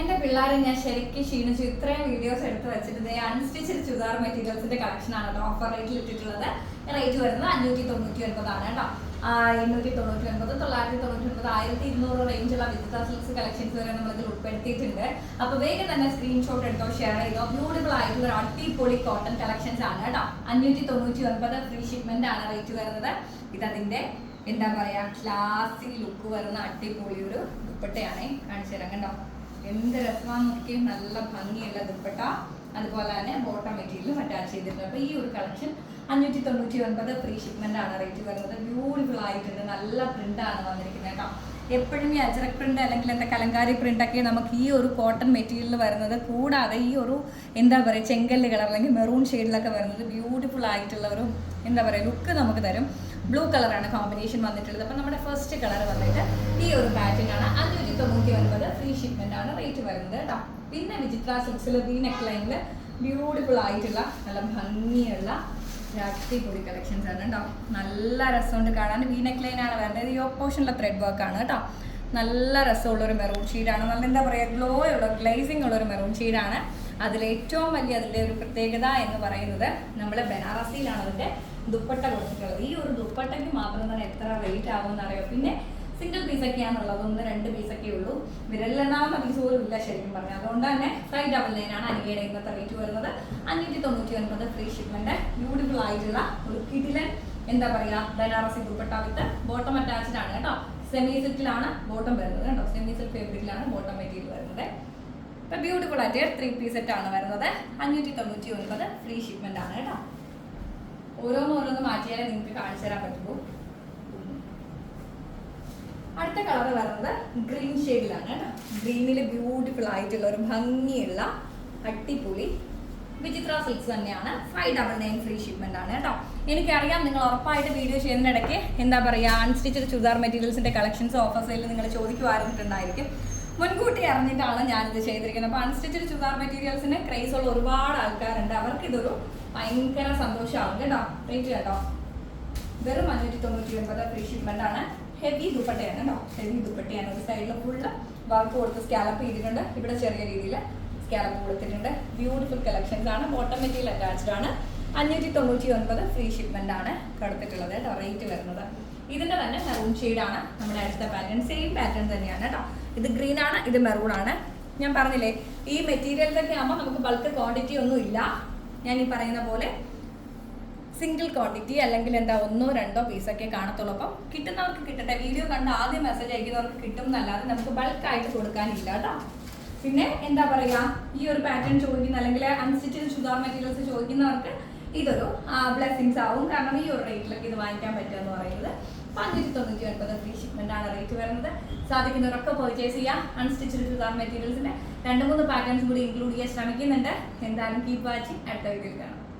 എന്റെ പിള്ളേരെ ഞാൻ ശരിക്കും ക്ഷീണിച്ചു. ഇത്രയും വീഡിയോസ് എടുത്ത് വെച്ചിട്ട് അൺസ്റ്റിച്ചഡ് ചുദാർ മെറ്റീരിയൽസിന്റെ കളക്ഷൻ ആണ് കേട്ടോ ഓഫർ റേറ്റിൽ ഇട്ടിട്ടുള്ളത്. റേറ്റ് വരുന്നത് അഞ്ഞൂറ്റി തൊണ്ണൂറ്റി ഒൻപതാണ് കേട്ടോ. എണ്ണൂറ്റി തൊണ്ണൂറ്റി ഒൻപത് തൊള്ളായിരത്തി തൊണ്ണൂറ്റി ഒൻപത് ആയിരത്തി ഇരുന്നൂറ് റേഞ്ചുള്ള വിജിത സിൽസ് കളക്ഷൻസ് വരെ നമ്മൾ ഇതിൽ ഉൾപ്പെടുത്തിയിട്ടുണ്ട്. അപ്പൊ വേഗം തന്നെ സ്ക്രീൻഷോട്ട് എടുത്തോ ഷെയർ ചെയ്തോ. ബ്യൂട്ടിഫുൾ ആയിട്ടുള്ള ഒരു അടിപൊളി കോട്ടൺ കളക്ഷൻസ് ആണ് കേട്ടോ. അഞ്ഞൂറ്റി തൊണ്ണൂറ്റി ഒൻപത് ഫ്രീ ഷിപ്മെന്റ് ആണ് റേറ്റ് വരുന്നത്. ഇതതിന്റെ എന്താ പറയാ ക്ലാസിക് ലുക്ക് വരുന്ന അടിപൊളി ഒരു ദുപ്പട്ടയാണ്. കാണിച്ചു തരാം കണ്ടോ എന്ത് രസമാണെന്ന് നോക്കിയാൽ നല്ല ഭംഗിയുള്ള ദുപ്പട്ട. അതുപോലെ തന്നെ ബോട്ടം മെറ്റീരിയലും അറ്റാച്ച് ചെയ്തിട്ടുണ്ട്. അപ്പോൾ ഈ ഒരു കളക്ഷൻ അഞ്ഞൂറ്റി തൊണ്ണൂറ്റി ഒൻപത് ഫ്രീ ഷിപ്മെന്റ് ആണ് റേറ്റ് വരുന്നത്. ബ്യൂട്ടിഫുൾ ആയിട്ടുണ്ട്. നല്ല പ്രിന്റ് ആണ് വന്നിരിക്കുന്നത് കേട്ടോ. എപ്പോഴും ഈ അജറക് പ്രിന്റ് അല്ലെങ്കിൽ എന്താ കലങ്കാരി പ്രിന്റ് ഒക്കെ നമുക്ക് ഈ ഒരു കോട്ടൺ മെറ്റീരിയൽ വരുന്നത് കൂടാതെ ഈ ഒരു എന്താ പറയുക ചെങ്കല്ല് കളർ അല്ലെങ്കിൽ മെറൂൺ ഷെയ്ഡിലൊക്കെ വരുന്നത് ബ്യൂട്ടിഫുൾ ആയിട്ടുള്ള ഒരു എന്താ പറയുക ലുക്ക് നമുക്ക് തരും. ബ്ലൂ കളറാണ് കോമ്പിനേഷൻ വന്നിട്ടുള്ളത്. അപ്പം നമ്മുടെ ഫസ്റ്റ് കളർ വന്നിട്ട് ഈ ഒരു പാറ്റേൺ ആണ്. അഞ്ഞൂറ്റി തൊണ്ണൂറ്റി ഒൻപത് ഫ്രീ ഷിപ്മെന്റ് ആണ് റേറ്റ് വരുന്നത് കേട്ടോ പിന്നെ വിചിത്ര സിൽക്സിൽ ഈ നെക്ക് ലൈനിൽ ബ്യൂട്ടിഫുൾ ആയിട്ടുള്ള നല്ല ഭംഗിയുള്ള രാത്രി അടിപൊളി കളക്ഷൻസ് ആണ് കേട്ടോ നല്ല രസമുണ്ട് കാണാൻ. വി നെക്ക് ലൈൻ ആണ് വരുന്നത് ഈ ഓപ്പോഷനുള്ള ത്രെഡ് വർക്ക് ആണ് കേട്ടോ നല്ല രസമുള്ള ഒരു മെറൂൺ ഷീഡാണ് നല്ല എന്താ പറയുക ഗ്ലോ ഉള്ള ഗ്ലേസിംഗ് ഉള്ള ഒരു മെറൂൺ ഷീഡാണ് അതിൽ ഏറ്റവും വലിയ അതിന്റെ ഒരു പ്രത്യേകത എന്ന് പറയുന്നത് നമ്മൾ ബനാറസിയിലാണ് അതിന്റെ ദുപ്പട്ട കൊടുത്തിട്ടുള്ളത്. ഈ ഒരു ദുപ്പട്ടയ്ക്ക് മാത്രം തന്നെ എത്ര റേറ്റ് ആവുമെന്ന് അറിയോ? പിന്നെ സിംഗിൾ പീസൊക്കെയാണുള്ളത് ഒന്ന് രണ്ട് പീസൊക്കെ ഉള്ളൂ. വിരലിലെണ്ണാവുന്ന പീസ് പോലും ഇല്ല ശരിക്കും പറഞ്ഞാൽ അതുകൊണ്ട് തന്നെ ഫൈവ് ഡബിൾ നയൻ ആണ് ഇന്നത്തെ റേറ്റ് വരുന്നത്. അഞ്ഞൂറ്റി തൊണ്ണൂറ്റി ഒൻപത് ഫ്രീ ഷിപ്മെന്റ് ബ്യൂട്ടിഫുൾ ആയിട്ടുള്ള ഒരു കിടിലൻ എന്താ പറയുക Banarasi dupatta with bottom attached ആണ് കേട്ടോ. സെമി സിൽക്കിലാണ് ബോട്ടം വരുന്നത് കേട്ടോ. സെമി സിൽക്ക് ഫേബ്രിക്കിലാണ് ബോട്ടം മെറ്റീരിയൽ വരുന്നത്. ഇപ്പൊ ബ്യൂട്ടിഫുൾ ആയിട്ട് ത്രീ പീസ് സെറ്റ് ആണ് വരുന്നത്. അഞ്ഞൂറ്റി തൊണ്ണൂറ്റി ഒൻപത് ഫ്രീ ഷിപ്മെന്റ് ആണ് കേട്ടോ. ഓരോന്ന് ഓരോന്ന് മാറ്റിയാലേ നിങ്ങൾക്ക് കാണിച്ചു തരാൻ പറ്റുള്ളൂ അടുത്ത കളർ വരുന്നത് ഗ്രീൻ ഷെയ്ഡിലാണ് കേട്ടോ. ഗ്രീനിൽ ബ്യൂട്ടിഫുൾ ആയിട്ടുള്ള ഒരു ഭംഗിയുള്ള അട്ടിപ്പൊളി വിചിത്ര സിൽക്സ് തന്നെയാണ്. Five double nine free shipment ആണ് കേട്ടോ. എനിക്കറിയാം നിങ്ങൾ ഉറപ്പായിട്ട് വീഡിയോ ചെയ്യുന്നതിനിടയ്ക്ക് എന്താ പറയുക അൺസ്റ്റിച്ചഡ് ചുരിദാർ മെറ്റീരിയൽസിന്റെ കളക്ഷൻസ് ഓഫർ സെയിലിൽ നിങ്ങൾ ചോദിക്കുമായിരുന്നിട്ടുണ്ടായിരിക്കും മുൻകൂട്ടി അറിഞ്ഞിട്ടാണ് ഞാനിത് ചെയ്തിരിക്കുന്നത്. അപ്പോൾ അൺസ്റ്റിച്ചഡ് ചുരിദാർ മെറ്റീരിയൽസിന് ക്രേസ് ഉള്ള ഒരുപാട് ആൾക്കാരുണ്ട്. അവർക്ക് ഇതൊരു ഭയങ്കര സന്തോഷമാവും കേട്ടോ. റേറ്റ് കേട്ടോ. വെറും അഞ്ഞൂറ്റി തൊണ്ണൂറ്റി ഒൻപത് ഫ്രീ ഷിപ്മെന്റ് ആണ്. ഹെവി ദുപ്പട്ടയാണ് കേട്ടോ. ഹെവി ദുപ്പട്ടയാണ്. ഒരു സൈഡിൽ ഫുള്ള് വർക്ക് കൊടുത്ത് സ്കാലപ്പ് ചെയ്തിട്ടുണ്ട്. ഇവിടെ ചെറിയ രീതിയിൽ സ്കാലപ്പ് കൊടുത്തിട്ടുണ്ട്. ബ്യൂട്ടിഫുൾ കളക്ഷൻസ് ആണ്. ബോട്ടം മെറ്റീരിയൽ അറ്റാച്ച്ഡ് ആണ്. അഞ്ഞൂറ്റി തൊണ്ണൂറ്റി ഒൻപത് ഫ്രീ ഷിപ്മെന്റ് ആണ് കൊടുത്തിട്ടുള്ളത് കേട്ടോ. റേറ്റ് വരുന്നത്. ഇതിന്റെ തന്നെ മെറൂൺ ആണ്. നമ്മുടെ അടുത്ത പാറ്റേൺ സെയിം പാറ്റേൺ തന്നെയാണ് കേട്ടോ. ഇത് ഗ്രീൻ ആണ് ഇത് മെറൂൺ ആണ്. ഞാൻ പറഞ്ഞില്ലേ ഈ മെറ്റീരിയലിലൊക്കെ ആകുമ്പോൾ നമുക്ക് ബൾക്ക് ക്വാണ്ടിറ്റി ഒന്നും ഇല്ല. ഞാൻ ഈ പറയുന്ന പോലെ സിംഗിൾ ക്വാണ്ടിറ്റി അല്ലെങ്കിൽ എന്താ ഒന്നോ രണ്ടോ പീസൊക്കെ കാണത്തുള്ളൂ. അപ്പം കിട്ടുന്നവർക്ക് കിട്ടട്ടെ. വീഡിയോ കണ്ട് ആദ്യം മെസ്സേജ് അയക്കുന്നവർക്ക് കിട്ടും എന്നല്ലാതെ നമുക്ക് ബൾക്കായിട്ട് കൊടുക്കാനില്ല കേട്ടോ. പിന്നെ എന്താ പറയുക ഈ ഒരു പാറ്റേൺ ചോദിക്കുന്ന അല്ലെങ്കിൽ അൺസ്റ്റിച്ചഡ് ചുതാർ മെറ്റീരിയൽസ് ചോദിക്കുന്നവർക്ക് ഇതൊരു ബ്ലെസ്സിങ്സ് ആവും. കാരണം ഈ ഒരു റേറ്റിലൊക്കെ ഇത് വാങ്ങിക്കാൻ പറ്റുക എന്ന് അഞ്ഞൂറ്റി തൊണ്ണൂറ്റി ഒൻപത് ഫ്രീ ഷിപ്മെന്റ് ആണ് റേറ്റ് വരുന്നത്. സാധിക്കുന്നവരൊക്കെ പർച്ചേസ് ചെയ്യാം. അൺസ്റ്റിച്ചഡ് ചുതാർ മെറ്റീരിയൽസിന്റെ രണ്ട് മൂന്ന് പാറ്റേൺസ് കൂടി ഇൻക്ലൂഡ് ചെയ്യാൻ ശ്രമിക്കുന്നുണ്ട്. എന്തായാലും കീപ് വാച്ചിങ് അടുത്ത വീഡിയോയിൽ കാണാം.